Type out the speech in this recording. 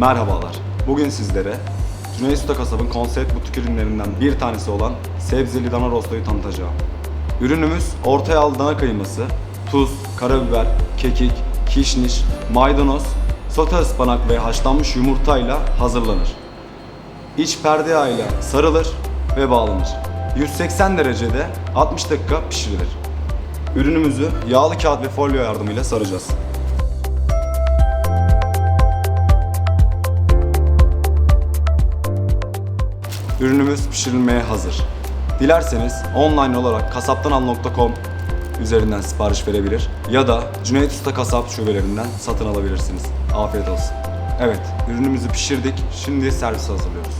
Merhabalar. Bugün sizlere Cüneyt Usta Kasab'ın konsept butik ürünlerinden bir tanesi olan sebzeli dana rostoyu tanıtacağım. Ürünümüz orta yağlı dana kıyması, tuz, karabiber, kekik, kişniş, maydanoz, sote ıspanak ve haşlanmış yumurtayla hazırlanır. İç perde yağıyla sarılır ve bağlanır. 180 derecede 60 dakika pişirilir. Ürünümüzü yağlı kağıt ve folyo yardımıyla saracağız. Ürünümüz pişirilmeye hazır. Dilerseniz online olarak kasaptanal.com üzerinden sipariş verebilir ya da Cüneyt Usta Kasap şubelerinden satın alabilirsiniz. Afiyet olsun. Evet, ürünümüzü pişirdik. Şimdi servis hazırlıyoruz.